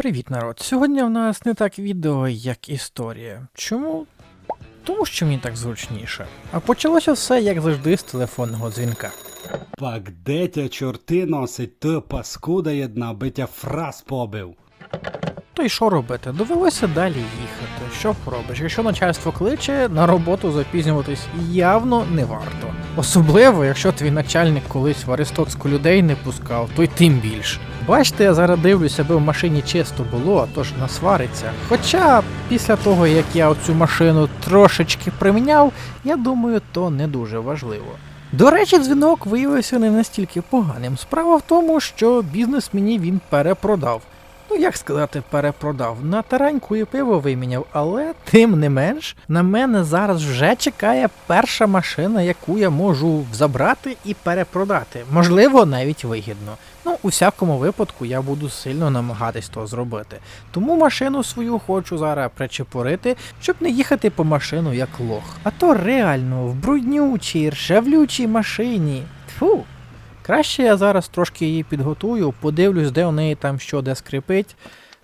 Привіт, народ. Сьогодні в нас не так відео, як історія. Чому? Тому що мені так зручніше. А почалося все, як завжди, з телефонного дзвінка. Пак де тя чорти носить, то паскуда єдна, би тя фраз побив. То й що робити? Довелося далі їхати. Що поробиш? Якщо начальство кличе, на роботу запізнюватись явно не варто. Особливо, якщо твій начальник колись в Аристоцьку людей не пускав, то й тим більш. Бачите, я зараз дивлюся, аби в машині чисто було, а то ж насвариться. Хоча після того, як я оцю машину трошечки приміняв, я думаю, то не дуже важливо. До речі, дзвінок виявився не настільки поганим. Справа в тому, що бізнес мені він перепродав. Ну, як сказати, перепродав. На тараньку і пиво виміняв, але тим не менш, на мене зараз вже чекає перша машина, яку я можу забрати і перепродати. Можливо, навіть вигідно. Ну, у всякому випадку я буду сильно намагатись то зробити. Тому машину свою хочу зараз причепурити, щоб не їхати по машину як лох. А то реально в бруднючій, ржавлючій машині. Тфу. Краще я зараз трошки її підготую, подивлюсь, де у неї там що де скрипить.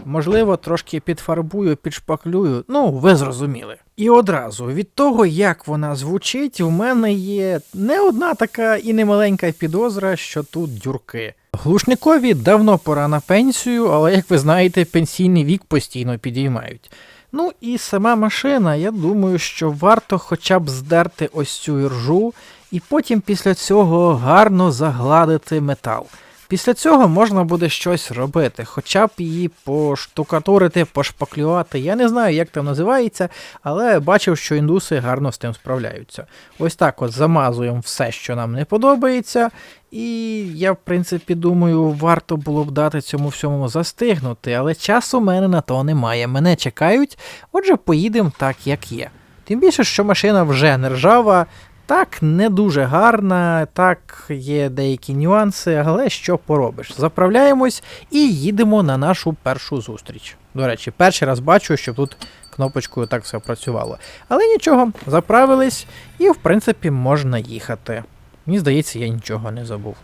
Можливо, трошки підфарбую, підшпаклюю. Ну, ви зрозуміли. І одразу від того, як вона звучить, у мене є не одна така і не маленька підозра, що тут дюрки. Глушникові давно пора на пенсію, але як ви знаєте, пенсійний вік постійно підіймають. Ну і сама машина, я думаю, що варто хоча б здерти ось цю іржу, і потім після цього гарно загладити метал. Після цього можна буде щось робити, хоча б її поштукатурити, пошпаклювати. Я не знаю, як це називається, але бачив, що індуси гарно з тим справляються. Ось так от замазуємо все, що нам не подобається. І я, в принципі, думаю, варто було б дати цьому всьому застигнути, але часу мене на то немає. Мене чекають, отже, поїдемо так, як є. Тим більше, що машина вже не ржава, так, не дуже гарна, так, є деякі нюанси, але що поробиш? Заправляємось і їдемо на нашу першу зустріч. До речі, перший раз бачу, що тут кнопочкою так все працювало. Але нічого, заправились, і в принципі можна їхати. Мені здається, я нічого не забув.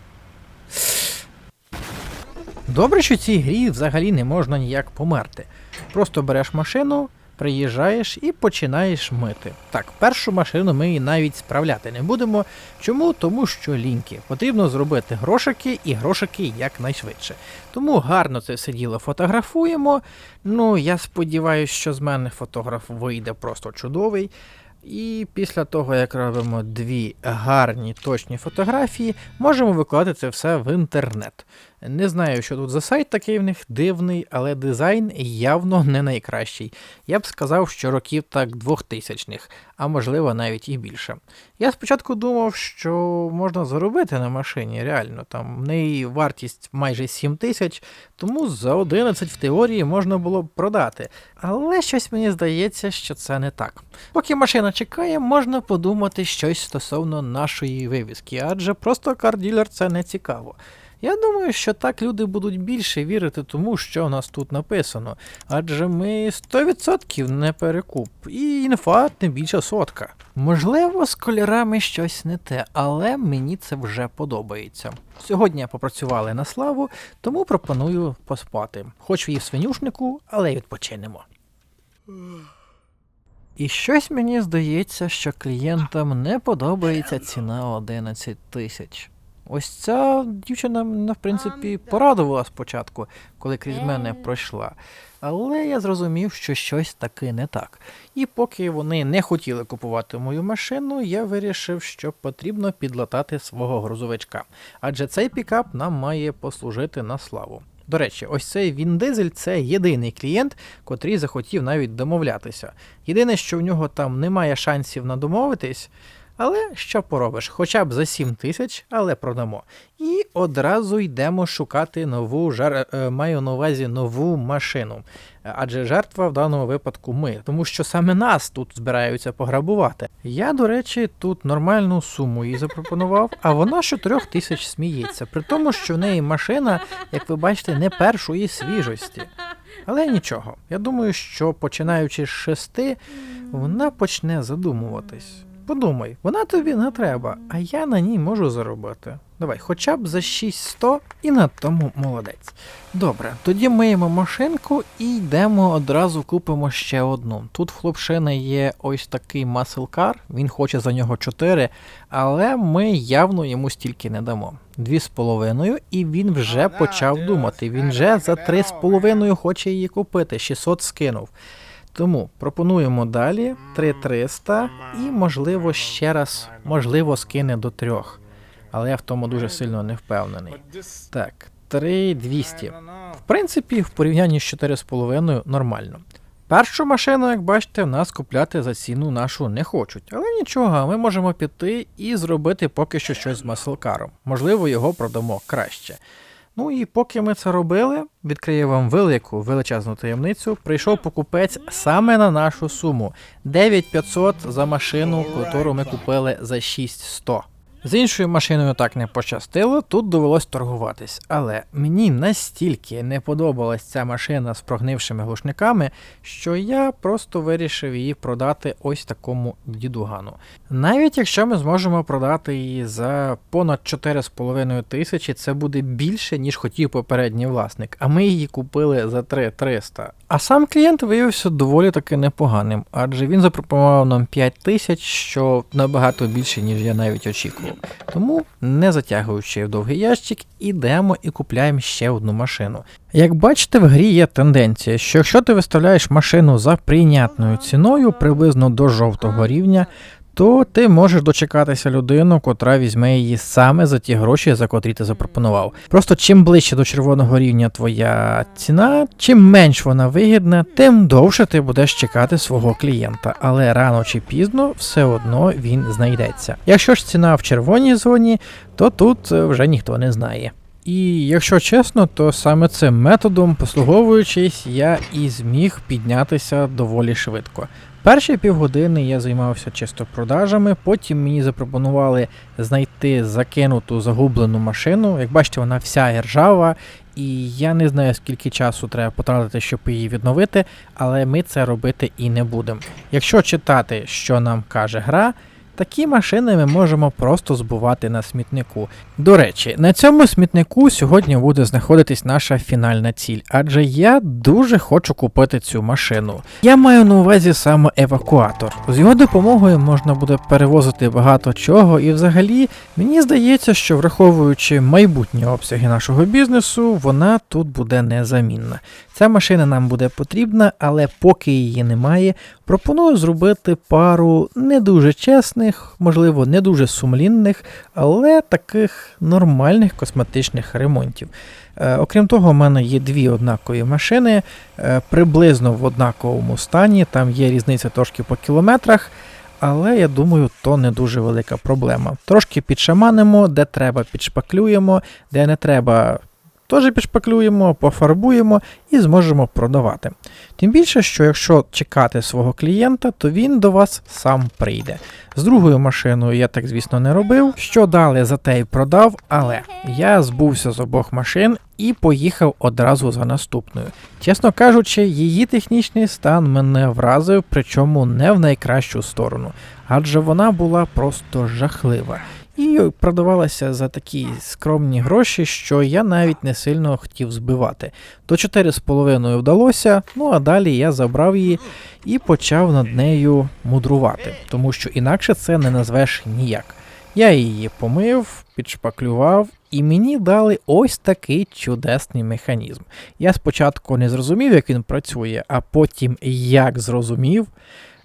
Добре, що цій грі взагалі не можна ніяк померти. Просто береш машину, приїжджаєш і починаєш мити. Так, першу машину ми і навіть справляти не будемо. Чому? Тому що ліньки. Потрібно зробити грошики і грошики якнайшвидше. Тому гарно це все діло фотографуємо. Ну, я сподіваюся, що з мене фотограф вийде просто чудовий. І після того, як робимо дві гарні точні фотографії, можемо викладати це все в інтернет. Не знаю, що тут за сайт такий в них дивний, але дизайн явно не найкращий. Я б сказав, що років так 2000-х, а можливо навіть і більше. Я спочатку думав, що можна заробити на машині, реально, там в неї вартість майже 7 тисяч, тому за 11 в теорії можна було б продати. Але щось мені здається, що це не так. Поки машина чекає, можна подумати щось стосовно нашої вивіски, адже просто карділер це не цікаво. Я думаю, що так люди будуть більше вірити тому, що у нас тут написано, адже ми 100% не перекуп, і інфа не більше сотка. Можливо, з кольорами щось не те, але мені це вже подобається. Сьогодні попрацювали на славу, тому пропоную поспати. Хоч і в свинюшнику, але й відпочинемо. І щось мені здається, що клієнтам не подобається ціна 11 тисяч. Ось ця дівчина мене, в принципі, порадувала спочатку, коли крізь мене пройшла. Але я зрозумів, що щось таки не так. І поки вони не хотіли купувати мою машину, я вирішив, що потрібно підлатати свого грузовичка. Адже цей пікап нам має послужити на славу. До речі, ось цей Він Дизель це єдиний клієнт, котрий захотів навіть домовлятися. Єдине, що в нього там немає шансів на домовитись. Але що поробиш, хоча б за 7 тисяч, але продамо. І одразу йдемо шукати нову жар... е, маю на увазі нову машину. Адже жертва в даному випадку ми, тому що саме нас тут збираються пограбувати. Я, до речі, тут нормальну суму їй запропонував, а вона з 4 тисяч сміється, при тому, що в неї машина, як ви бачите, не першої свіжості. Але нічого, я думаю, що починаючи з 6, вона почне задумуватись. Подумай, вона тобі не треба, а я на ній можу заробити. Давай, хоча б за 6100 і на тому молодець. Добре, тоді миємо машинку і йдемо одразу купимо ще одну. Тут в хлопшина є ось такий маселкар, він хоче за нього 4, але ми явно йому стільки не дамо. Дві з половиною, і він вже почав думати. Він вже за три з половиною хоче її купити. 600 скинув. Тому пропонуємо далі 3300 і, можливо, ще раз, можливо, скине до трьох. Але я в тому дуже сильно не впевнений. Так, 3200. В принципі, в порівнянні з 4,5 нормально. Першу машину, як бачите, в нас купляти за ціну нашу не хочуть. Але нічого, ми можемо піти і зробити поки що щось з маселкаром. Можливо, його продамо краще. Ну і поки ми це робили, відкрию вам велику величезну таємницю. Прийшов покупець саме на нашу суму 9500 за машину, яку ми купили за 6100. З іншою машиною так не пощастило, тут довелось торгуватись. Але мені настільки не подобалась ця машина з прогнившими глушниками, що я просто вирішив її продати ось такому дідугану. Навіть якщо ми зможемо продати її за понад 4,5 тисячі, це буде більше, ніж хотів попередній власник, а ми її купили за 3300. А сам клієнт виявився доволі таки непоганим, адже він запропонував нам 5 тисяч, що набагато більше, ніж я навіть очікував. Тому, не затягуючи в довгий ящик, ідемо і купляємо ще одну машину. Як бачите, в грі є тенденція, що якщо ти виставляєш машину за прийнятною ціною, приблизно до жовтого рівня, то ти можеш дочекатися людину, котра візьме її саме за ті гроші, за котрі ти запропонував. Просто чим ближче до червоного рівня твоя ціна, чим менш вона вигідна, тим довше ти будеш чекати свого клієнта. Але рано чи пізно все одно він знайдеться. Якщо ж ціна в червоній зоні, то тут е, вже ніхто не знає. І якщо чесно, то саме цим методом, послуговуючись, я і зміг піднятися доволі швидко. Перші півгодини я займався чисто продажами, потім мені запропонували знайти закинуту загублену машину. Як бачите, вона вся ржава, і я не знаю, скільки часу треба потратити, щоб її відновити, але ми це робити і не будемо. Якщо читати, що нам каже гра. Такі машини ми можемо просто збувати на смітнику. До речі, на цьому смітнику сьогодні буде знаходитись наша фінальна ціль, адже я дуже хочу купити цю машину. Я маю на увазі саме евакуатор. З його допомогою можна буде перевозити багато чого, і взагалі мені здається, що враховуючи майбутні обсяги нашого бізнесу, вона тут буде незамінна. Ця машина нам буде потрібна, але поки її немає, пропоную зробити пару не дуже чесних, можливо, не дуже сумлінних, але таких нормальних косметичних ремонтів. Е, окрім того, в мене є дві однакові машини, е, приблизно в однаковому стані, там є різниця трошки по кілометрах. Але я думаю, то не дуже велика проблема. Трошки підшаманимо, де треба, підшпаклюємо, де не треба, теж підшпаклюємо, пофарбуємо і зможемо продавати. Тим більше, що якщо чекати свого клієнта, то він до вас сам прийде. З другою машиною я так, звісно, не робив. Що дали за те й продав, але я збувся з обох машин і поїхав одразу за наступною. Чесно кажучи, її технічний стан мене вразив, причому не в найкращу сторону, адже вона була просто жахлива. І продавалася за такі скромні гроші, що я навіть не сильно хотів збивати. До 4,5 вдалося, ну а далі я забрав її і почав над нею мудрувати, тому що інакше це не назвеш ніяк. Я її помив, підшпаклював, і мені дали ось такий чудесний механізм. Я спочатку не зрозумів, як він працює, а потім як зрозумів.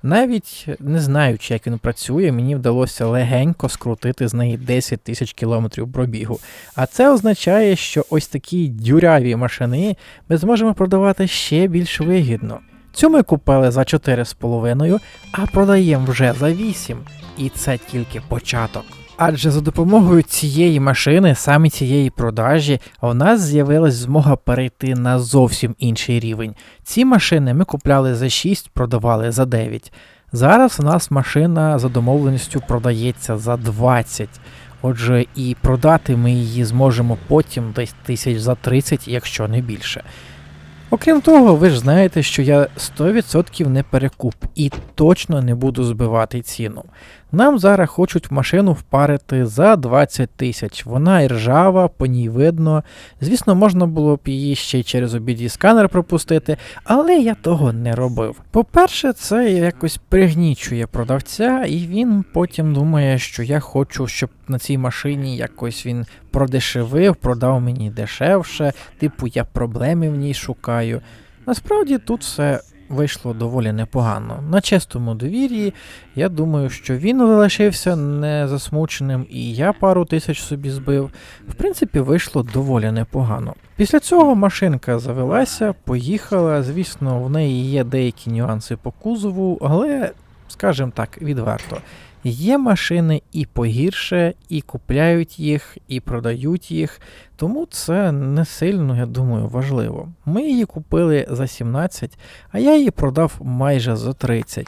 Навіть не знаючи, як він працює, мені вдалося легенько скрутити з неї 10 тисяч кілометрів пробігу. А це означає, що ось такі дюряві машини ми зможемо продавати ще більш вигідно. Цю ми купили за 4,5, а продаємо вже за 8. І це тільки початок. Адже за допомогою цієї машини, саме цієї продажі, у нас з'явилась змога перейти на зовсім інший рівень. Ці машини ми купляли за 6, продавали за 9. Зараз у нас машина за домовленістю продається за 20. Отже, і продати ми її зможемо потім десь тисяч за 30, якщо не більше. Окрім того, ви ж знаєте, що я 100% не перекуп і точно не буду збивати ціну. Нам зараз хочуть машину впарити за 20 тисяч. Вона і ржава, по ній видно. Звісно, можна було б її ще й через обіді сканер пропустити, але я того не робив. По-перше, це якось пригнічує продавця, і він потім думає, що я хочу, щоб на цій машині якось він продешевив, продав мені дешевше, типу я проблеми в ній шукаю. Насправді тут все вийшло доволі непогано. На чистому довір'ї, я думаю, що він залишився незасмученим, і я пару тисяч собі збив. В принципі, вийшло доволі непогано. Після цього машинка завелася, поїхала. Звісно, в неї є деякі нюанси по кузову, але, скажімо так, відверто. Є машини і погірше, і купляють їх, і продають їх, тому це не сильно, я думаю, важливо. Ми її купили за 17, а я її продав майже за 30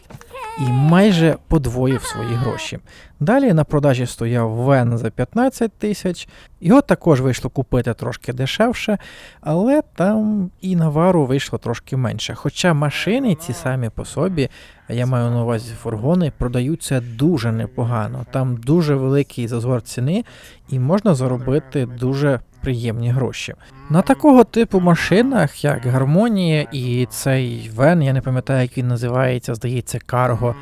і майже подвоїв свої гроші. Далі на продажі стояв Вен за 15 тисяч. Його також вийшло купити трошки дешевше, але там і навару вийшло трошки менше. Хоча машини ці самі по собі, я маю на увазі фургони, продаються дуже непогано. Там дуже великий зазор ціни, і можна заробити дуже приємні гроші. На такого типу машинах, як Гармонія і цей Вен, я не пам'ятаю, як він називається, здається, Карго.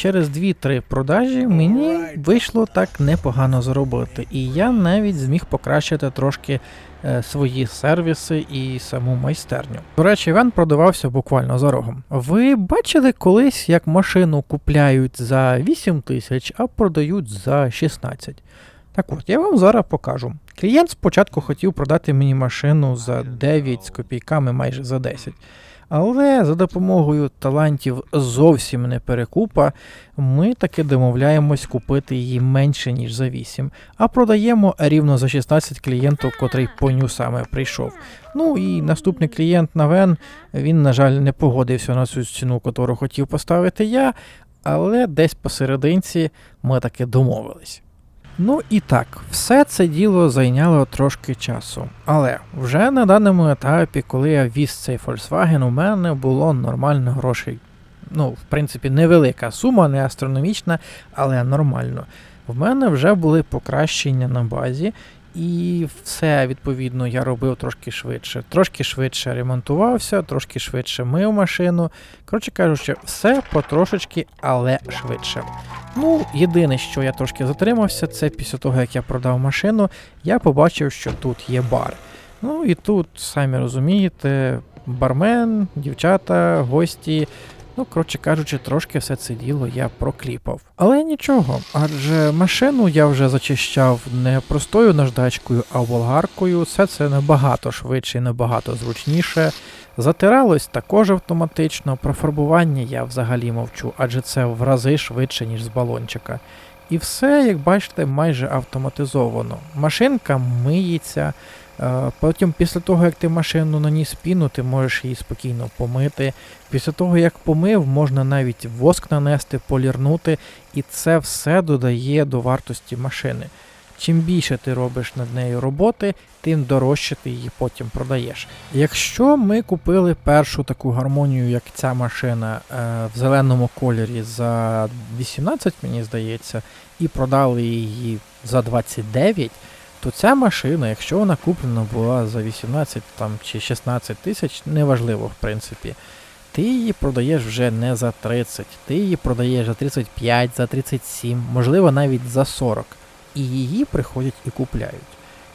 Через 2-3 продажі мені вийшло так непогано заробити, і я навіть зміг покращити трошки е, свої сервіси і саму майстерню. До речі, Вен продавався буквально за рогом. Ви бачили колись, як машину купляють за 8 тисяч, а продають за 16? Так от, я вам зараз покажу. Клієнт спочатку хотів продати мені машину за 9 з копійками, майже за 10. Але за допомогою талантів зовсім не перекупа, ми таки домовляємось купити її менше, ніж за 8, а продаємо рівно за 16 клієнту, котрий по ню саме прийшов. Ну і наступний клієнт Навен, він, на жаль, не погодився на цю ціну, яку хотів поставити я, але десь посерединці ми таки домовились. Ну і так, все це діло зайняло трошки часу. Але вже на даному етапі, коли я віз цей Volkswagen, у мене було нормально грошей. Ну, в принципі, невелика сума, не астрономічна, але нормально. В мене вже були покращення на базі, і все відповідно я робив трошки швидше. Трошки швидше ремонтувався, трошки швидше мив машину. Коротше кажучи, все потрошечки, але швидше. Ну, єдине, що я трошки затримався, це після того, як я продав машину, я побачив, що тут є бар. Ну і тут, самі розумієте, бармен, дівчата, гості. Ну, коротше кажучи, трошки все це діло я прокліпав. Але нічого, адже машину я вже зачищав не простою наждачкою, а болгаркою. Все це набагато швидше і набагато зручніше. Затиралось також автоматично, про фарбування я взагалі мовчу, адже це в рази швидше, ніж з балончика. І все, як бачите, майже автоматизовано. Машинка миється. Потім, після того, як ти машину наніс піну, ти можеш її спокійно помити. Після того, як помив, можна навіть воск нанести, полірнути, і це все додає до вартості машини. Чим більше ти робиш над нею роботи, тим дорожче ти її потім продаєш. Якщо ми купили першу таку гармонію, як ця машина е, в зеленому кольорі за 18, мені здається, і продали її за 29, то ця машина, якщо вона куплена була за 18 там, чи 16 тисяч, неважливо в принципі. Ти її продаєш вже не за 30, ти її продаєш за 35, за 37, можливо навіть за 40 і її приходять і купляють.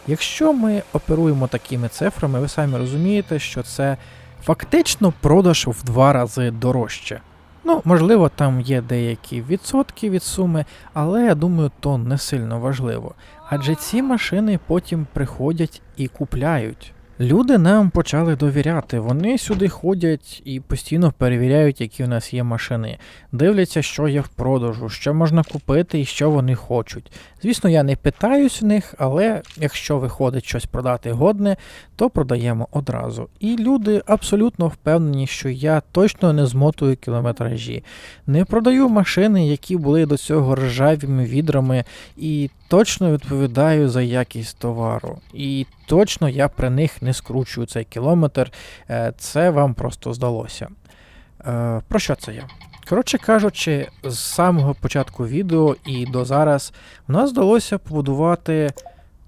Якщо ми оперуємо такими цифрами, ви самі розумієте, що це фактично продаж в два рази дорожче. Ну, можливо, там є деякі відсотки від суми, але я думаю, то не сильно важливо. Адже ці машини потім приходять і купляють. Люди нам почали довіряти. Вони сюди ходять і постійно перевіряють, які у нас є машини. Дивляться, що є в продажу, що можна купити і що вони хочуть. Звісно, я не питаюсь в них, але якщо виходить щось продати годне, то продаємо одразу. І люди абсолютно впевнені, що я точно не змотую кілометражі. Не продаю машини, які були до цього ржавими відрами, і точно відповідаю за якість товару. І точно я при них не скручую цей кілометр. Е, Це вам просто здалося. Е, Про що це я? Коротше кажучи, з самого початку відео і до зараз в нас вдалося побудувати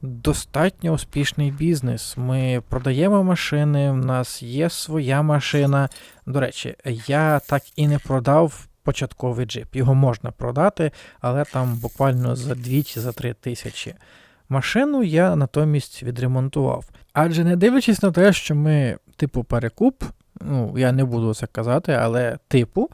достатньо успішний бізнес. Ми продаємо машини, в нас є своя машина. До речі, я так і не продав початковий джип. Його можна продати, але там буквально за 2 чи за 3 тисячі. Машину я натомість відремонтував. Адже не дивлячись на те, що ми, типу, перекуп, ну я не буду це казати, але типу,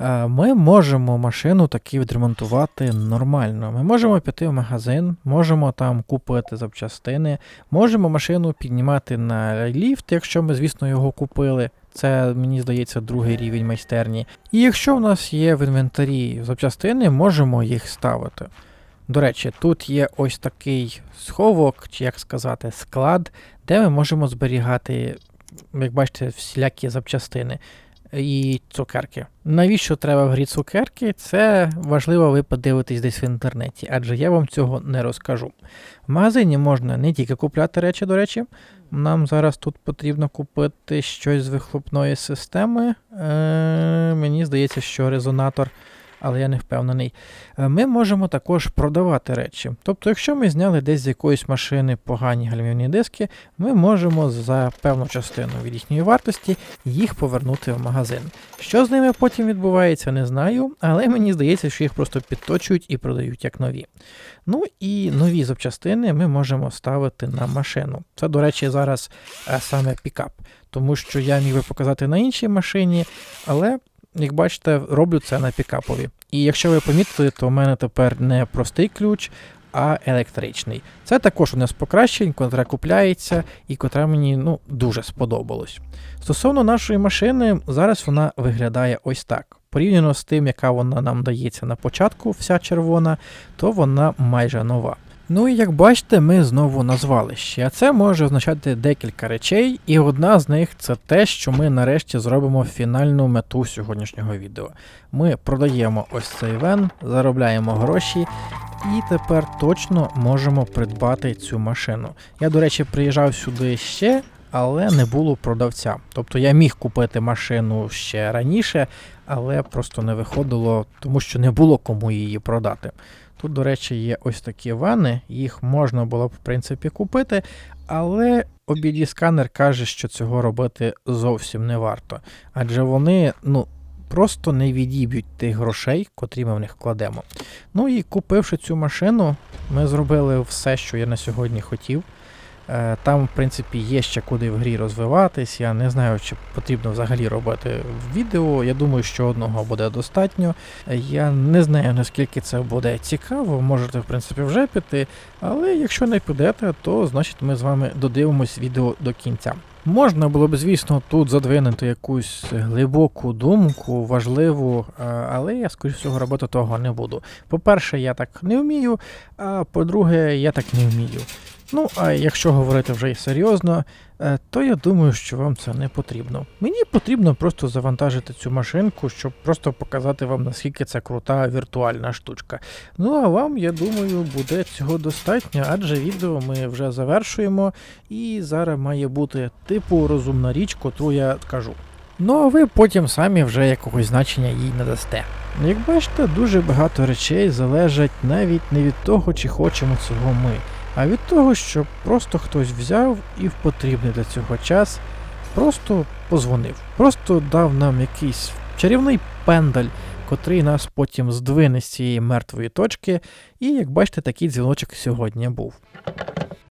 е, ми можемо машину таки відремонтувати нормально. Ми можемо піти в магазин, можемо там купити запчастини, можемо машину піднімати на ліфт, якщо ми, звісно, його купили. Це, мені здається, другий рівень майстерні. І якщо в нас є в інвентарі запчастини, можемо їх ставити. До речі, тут є ось такий сховок, чи як сказати, склад, де ми можемо зберігати, як бачите, всілякі запчастини і цукерки. Навіщо треба в грі цукерки? Це важливо ви подивитесь десь в інтернеті, адже я вам цього не розкажу. В магазині можна не тільки купляти речі, до речі. Нам зараз тут потрібно купити щось з вихлопної системи. Е, мені здається, що резонатор, але я не впевнений. Е, Ми можемо також продавати речі. Тобто, якщо ми зняли десь з якоїсь машини погані гальмівні диски, ми можемо за певну частину від їхньої вартості їх повернути в магазин. Що з ними потім відбувається, не знаю, але мені здається, що їх просто підточують і продають як нові. Ну і нові запчастини ми можемо ставити на машину. Це, до речі, зараз е, саме пікап, тому що я міг би показати на іншій машині, але. Як бачите, роблю це на пікапові. І якщо ви помітили, то в мене тепер не простий ключ, а електричний. Це також у нас покращень, котра купляється і котра мені ну, дуже сподобалось. Стосовно нашої машини, зараз вона виглядає ось так. Порівняно з тим, яка вона нам дається на початку, вся червона, то вона майже нова. Ну і як бачите, ми знову на звалищі, а це може означати декілька речей, і одна з них це те, що ми нарешті зробимо фінальну мету сьогоднішнього відео. Ми продаємо ось цей вен, заробляємо гроші, і тепер точно можемо придбати цю машину. Я, до речі, приїжджав сюди ще, але не було продавця. Тобто я міг купити машину ще раніше, але просто не виходило, тому що не було кому її продати. Тут, до речі, є ось такі вани, їх можна було б, в принципі, купити, але obd сканер каже, що цього робити зовсім не варто. Адже вони, ну. Просто не відіб'ють тих грошей, котрі ми в них кладемо. Ну і купивши цю машину, ми зробили все, що я на сьогодні хотів. Е, Там, в принципі, є ще куди в грі розвиватись. Я не знаю, чи потрібно взагалі робити відео. Я думаю, що одного буде достатньо. Я не знаю, наскільки це буде цікаво, можете, в принципі, вже піти. Але якщо не підете, то значить ми з вами додивимось відео до кінця. Можна було б, звісно, тут задвинути якусь глибоку думку, важливу, е, але я, скоріш всього, робити того не буду. По-перше, я так не вмію, а по-друге, я так не вмію. Ну, а якщо говорити вже і серйозно, е, то я думаю, що вам це не потрібно. Мені потрібно просто завантажити цю машинку, щоб просто показати вам, наскільки це крута віртуальна штучка. Ну а вам, я думаю, буде цього достатньо, адже відео ми вже завершуємо, і зараз має бути типу розумна річ, котру я кажу. Ну а ви потім самі вже якогось значення їй надасте. Як бачите, дуже багато речей залежать навіть не від того, чи хочемо цього ми, а від того, що просто хтось взяв і в потрібний для цього час просто позвонив, просто дав нам якийсь чарівний пендаль, котрий нас потім здвине з цієї мертвої точки, і як бачите, такий дзвіночок сьогодні був.